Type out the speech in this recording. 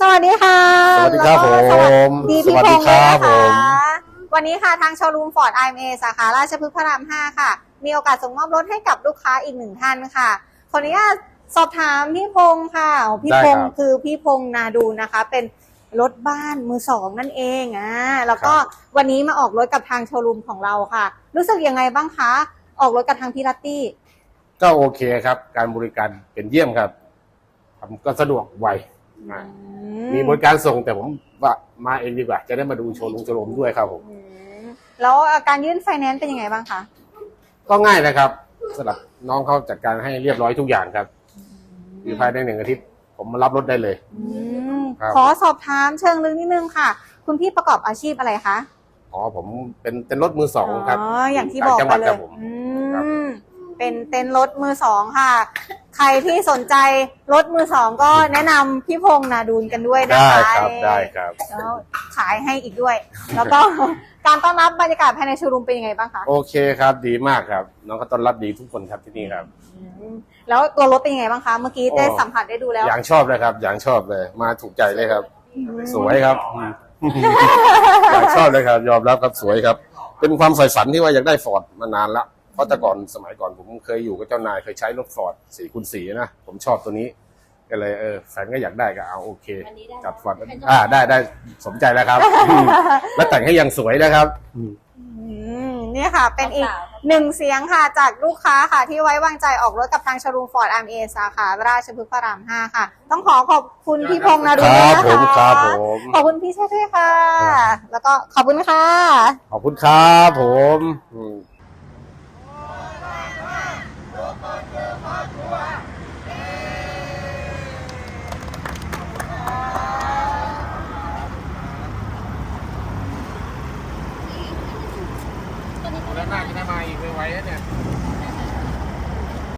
สวัสดีค่ะสวัสดีครับแล้วก็ผมสวัสดีพี่สวัสพดีงษ์คด้รัวยบนะผคะม วันนี้ค่ะทางโชว์รูมฟอร์ดไอเอสาขาราชพฤกษ์พระราม 5 ค่ะ มีโอกาสส่งมอบรถให้กับลูกค้าอีกหนึ่งท่านค่ะขออนุญาตสอบถามพี่พงษ์ค่ะอ๋อพี่ได้พครับงษ์คือพี่พงษ์นาดูนะคะ เป็นรถบ้านมือสองนั่นเองอ่าแล้วก็ครับวันนี้มาออกรถกับทางโชว์รูมของเราค่ะ รู้สึกยังไงบ้างคะออกรถกับทางพี่รัตตี้ ก็โอเคครับ การบริการเป็นเยี่ยมครับทำก็สะดวกไวอ่าอื มีบริการส่งแต่ผมว่ามาเองดีกว่า จะได้มาดูโชว์ลุงโชว์รูมด้วยครับผมอืมแล้วการยื่นไฟแนนซ์เป็นยังไงบ้างคะก็ง่ายนะครับสำหรับน้องเขาจัดการให้เรียบร้อยทุกอย่างครับคือภายในหนึ่งอาทิตย์ผมมารับรถได้เลยอืมครับขอสอบถามเชิงลึกนิดนึงค่ะ คุณพี่ประกอบอาชีพอะไรคะอ๋อผมเป็นเป็นรถมือสองครับอ๋ออย่างที่บอกต่างจังหไปวัดเลครัยบผมอืครับม เป็นเต็นท์รถมือสองค่ะ ใครที่สนใจรถมือสองก็แนะนำพี่พงษ์นาดูนกันด้วยนะได้คะครับได้ครับ แล้วขายให้อีกด้วย แล้วก็ การต้อนรับบรรยากาศภายในโชว์รูมเป็นยังไงบ้างคะโอเคครับ ดีมากครับ น้องก็ต้อนรับดีทุกคนครับที่นี่ครับ อืมแล้วตัวรถเป็นยังไงบ้างคะ เมื่อกี้ได้โอ้สัมผัสได้ดูแล้ว อย่างชอบเลยครับ อย่างชอบเลย มาถูกใจเลยครับ สวยครับอย่างชอบเลยครับ ยอมรับครับสวยครับ เป็นความใฝ่ฝันที่ว่าอยากได้ฟอร์ดมานานละ เพราะแต่ก่อนสมัยก่อนผมเคยอยู่กับเจ้านายเคยใช้รถฟอร์ดสี่คูณสี่นะ ผมชอบตัวนี้ก็เลยเออแฟนก็อยากได้ก็เอาโอเคอันนี้ได้จัดฟอร์ดอ่าได้ได้สมใจแล้วครับอืมแล้วแต่งให้อย่างสวยนะครับอืม อืมเนี่ยค่ะ เป็นอีกสาวหนึ่งเสียงค่ะจากลูกค้าค่ะ ที่ไว้วางใจออกรถกับทางชรูมฟอร์ดอาร์เอสาขาราชพฤกษ์พระราม5ค่ะ ต้องขอขอบคุณพี่พงษ์นาดูคด้วยรับนะคะผมครับผม ขอบคุณพี่เชษด้วยค่ะ แล้วก็ขอบคุณค่ะ ขอบคุณครับผมอืม แล้วน่าจะได้มาอีกไวๆเนี่ย